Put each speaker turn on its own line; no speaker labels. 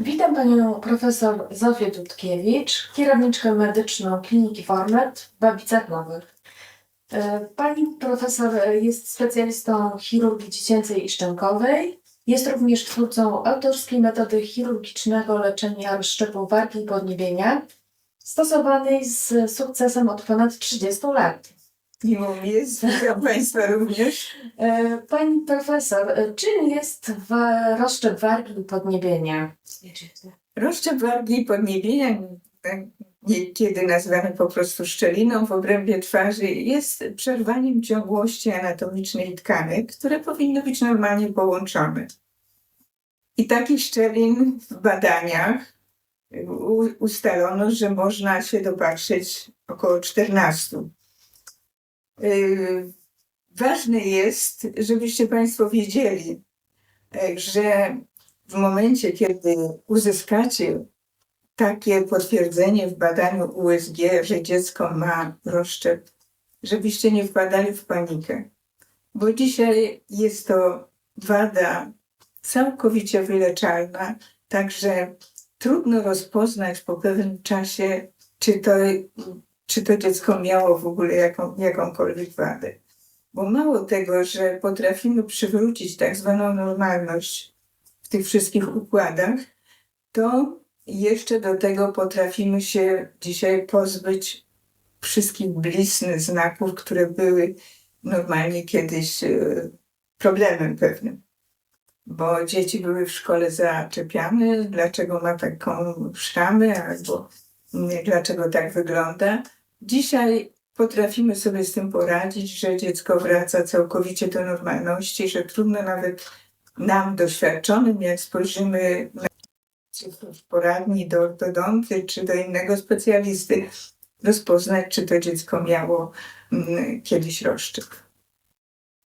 Witam panią profesor Zofię Dudkiewicz, kierowniczkę medyczną Kliniki Formet w Babicach Nowych. E, Pani profesor jest specjalistą chirurgii dziecięcej i szczękowej. Jest również twórcą autorskiej metody chirurgicznego leczenia rozszczepu wargi i podniebienia, stosowanej z sukcesem od ponad 30 lat.
Miło mi jest, witam Państwa również.
E, Pani profesor, e, czym jest wa- rozszczep wargi i podniebienia?
Rozszczep wargi i podniebienia, tak niekiedy nazywany po prostu szczeliną w obrębie twarzy, jest przerwaniem ciągłości anatomicznej tkanek, które powinny być normalnie połączone. I takich szczelin w badaniach u- ustalono, że można się dopatrzeć około 14. Yy, Ważne jest, żebyście Państwo wiedzieli, e, że w momencie, kiedy uzyskacie takie potwierdzenie w badaniu USG, że dziecko ma rozszczep, żebyście nie wpadali w panikę. Bo dzisiaj jest to wada całkowicie wyleczalna, także trudno rozpoznać po pewnym czasie, czy to, czy to dziecko miało w ogóle jaką, jakąkolwiek wadę. Bo mało tego, że potrafimy przywrócić tak zwaną normalność w tych wszystkich układach, to jeszcze do tego potrafimy się dzisiaj pozbyć wszystkich blizn, znaków, które były normalnie kiedyś e, problemem pewnym. Bo dzieci były w szkole zaczepiane, dlaczego ma taką szramę, albo dlaczego tak wygląda. Dzisiaj potrafimy sobie z tym poradzić, że dziecko wraca całkowicie do normalności, że trudno nawet nam doświadczonym, jak spojrzymy na poradni do ortodonty czy do innego specjalisty, rozpoznać, czy to dziecko miało mm, kiedyś rozszczep.